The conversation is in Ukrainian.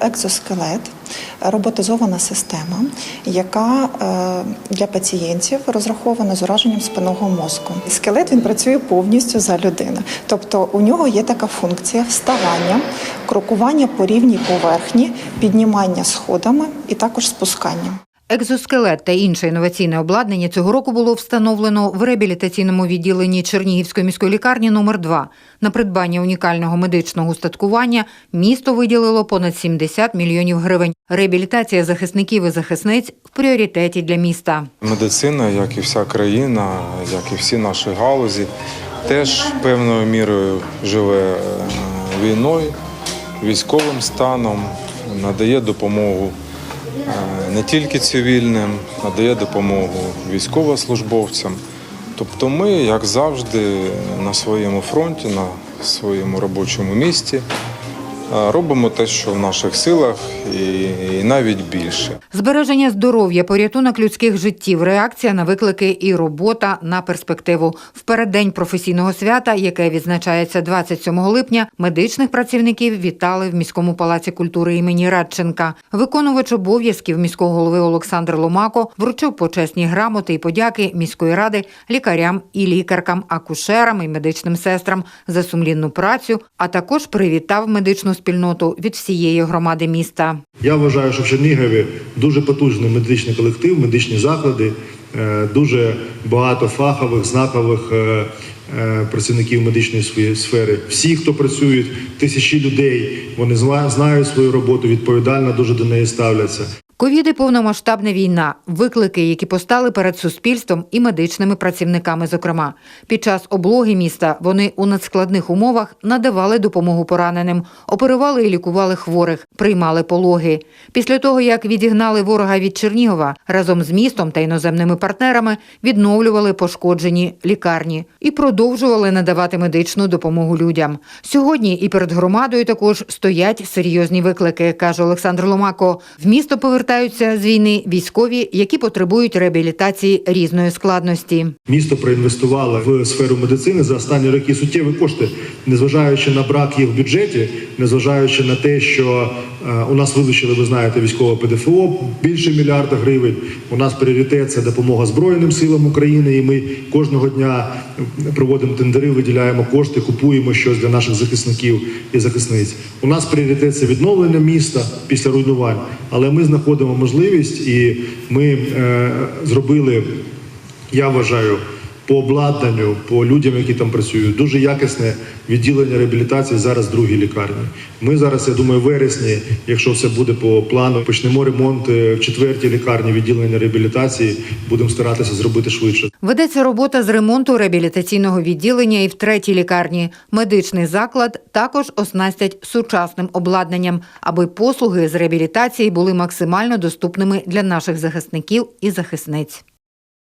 Екзоскелет роботизована система, яка е, для пацієнтів розрахована з ураженням спинного мозку. Скелет він працює повністю за людину. Тобто у нього є така функція вставання, крокування по рівній поверхні, піднімання сходами і також спускання. Екзоскелет та інше інноваційне обладнання цього року було встановлено в реабілітаційному відділенні Чернігівської міської лікарні номер 2 На придбання унікального медичного устаткування місто виділило понад 70 мільйонів гривень. Реабілітація захисників і захисниць в пріоритеті для міста. Медицина, як і вся країна, як і всі наші галузі, теж певною мірою живе е, війною, військовим станом, надає допомогу не тільки цивільним, надає допомогу військовослужбовцям. Тобто ми, як завжди, на своєму фронті, на своєму робочому місці е, робимо те, що в наших силах, і, навіть більше. Збереження здоров'я, порятунок людських життів, реакція на виклики і робота на перспективу. В переддень професійного свята, яке відзначається 27 липня, медичних працівників вітали в міському палаці культури імені Радченка. Виконувач обов'язків міського голови Олександр Ломако вручив почесні грамоти і подяки міської ради лікарям і лікаркам, акушерам і медичним сестрам за сумлінну працю, а також привітав медичну спільноту від всієї громади міста. Я вважаю, що в Чернігові дуже потужний медичний колектив, медичні заклади, е, дуже багато фахових, знакових е, е, працівників медичної сфе- сфери. Всі, хто працюють, тисячі людей, вони зна- знають свою роботу, відповідально дуже до неї ставляться. Ковід і повномасштабна війна виклики, які постали перед суспільством і медичними працівниками. Зокрема, під час облоги міста вони у надскладних умовах надавали допомогу пораненим, оперували і лікували хворих, приймали пологи. Після того, як відігнали ворога від Чернігова, разом з містом та іноземними партнерами відновлювали пошкоджені лікарні і продовжували надавати медичну допомогу людям. Сьогодні і перед громадою також стоять серйозні виклики, каже Олександр Ломако. В місто повертаються з війни військові, які потребують реабілітації різної складності. Місто проінвестувало в сферу медицини за останні роки суттєві кошти, незважаючи на брак їх в бюджеті, незважаючи на те, що е, у нас вилучили, ви знаєте, військове ПДФО більше мільярда гривень. У нас пріоритет це допомога Збройним силам України, і ми кожного дня проводимо тендери, виділяємо кошти, купуємо щось для наших захисників і захисниць. У нас пріоритет це відновлення міста після руйнувань, але ми знаходимо можливість і ми е, зробили я вважаю, по обладнанню, по людям, які там працюють, дуже якісне відділення реабілітації зараз другій лікарні. Ми зараз, я думаю, в вересні, якщо все буде по плану, почнемо ремонт е, в четвертій лікарні відділення реабілітації. Будемо старатися зробити швидше. Ведеться робота з ремонту реабілітаційного відділення і в третій лікарні. Медичний заклад також оснастять сучасним обладнанням, аби послуги з реабілітації були максимально доступними для наших захисників і захисниць.